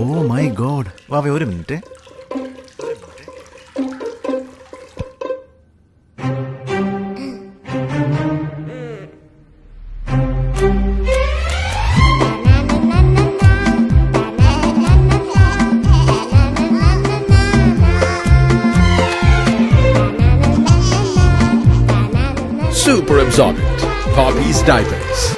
God വാവേ ഒരു minute Super absorbent. Poppy's diapers.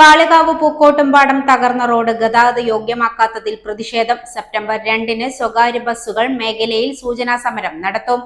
Kalikavu Pookkottumpadam തകർന്ന റോഡ് ഗതാഗത യോഗ്യമാക്കാത്തതിൽ പ്രതിഷേധം. സെപ്റ്റംബർ രണ്ടിന് സ്വകാര്യ ബസ്സുകൾ മേഖലയിൽ സൂചനാ സമരം നടത്തും.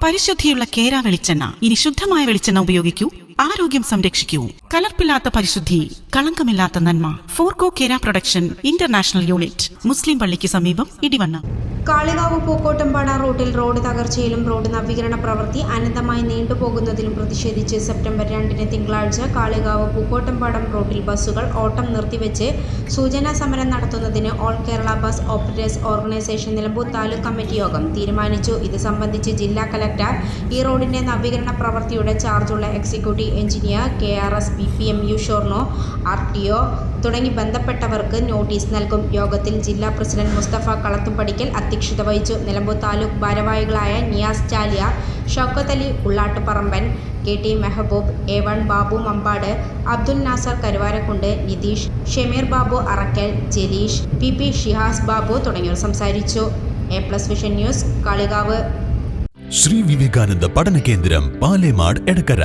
പരിശുദ്ധിയുള്ള കേര വെളിച്ചെണ്ണ. ഇനി ശുദ്ധമായ വെളിച്ചെണ്ണ ഉപയോഗിക്കൂ. ആരോഗ്യം സംരക്ഷിക്കൂ. കലർപ്പില്ലാത്ത പരിശുദ്ധി കളങ്കമില്ലാത്ത നന്മ. Forco Kera production international unit. മുസ്ലിം പള്ളിക്ക് സമീപം ഇടിവണ്ണ. കാളികാവ് പൂക്കോട്ടുംപാട റൂട്ടിൽ റോഡ് തകർച്ചയിലും റോഡ് നവീകരണ പ്രവൃത്തി അനന്തമായി നീണ്ടുപോകുന്നതിലും പ്രതിഷേധിച്ച് സെപ്റ്റംബർ രണ്ടിന് തിങ്കളാഴ്ച കാളികാവ് പൂക്കോട്ടുംപാടം റോഡിൽ ബസ്സുകൾ ഓട്ടം നിർത്തിവെച്ച് സൂചനാ സമരം നടത്തുന്നതിന് all Kerala bus operators organisation Nilambur taluk committee യോഗം തീരുമാനിച്ചു. ഇത് സംബന്ധിച്ച് ജില്ലാ കലക്ടർ ഈ റോഡിന്റെ നവീകരണ പ്രവൃത്തിയുടെ ചാർജുള്ള executive engineer K R S B P M U ഷോർണോ R T O തുടങ്ങി ബന്ധപ്പെട്ടവർക്ക് നോട്ടീസ് നൽകും. യോഗത്തിൽ ജില്ലാ പ്രസിഡന്റ് മുസ്തഫ കളത്തുംപടിക്കൽ അധ്യക്ഷത വഹിച്ചു. നിലമ്പൂർ താലൂക്ക് ഭാരവാഹികളായ Niyas Chaliya Shoukath Ali Ullattuparamban K T Mehboob A one Babu Mampad Abdul Nasar Karuvarakundu Nitheesh Shameer Babu Arakkal Jaleesh P P Shihas Babu തുടങ്ങിയവർ സംസാരിച്ചു. A plus vision news Kalikavu. Sri Vivekananda പഠന കേന്ദ്രം പാലേമാട് എടക്കര.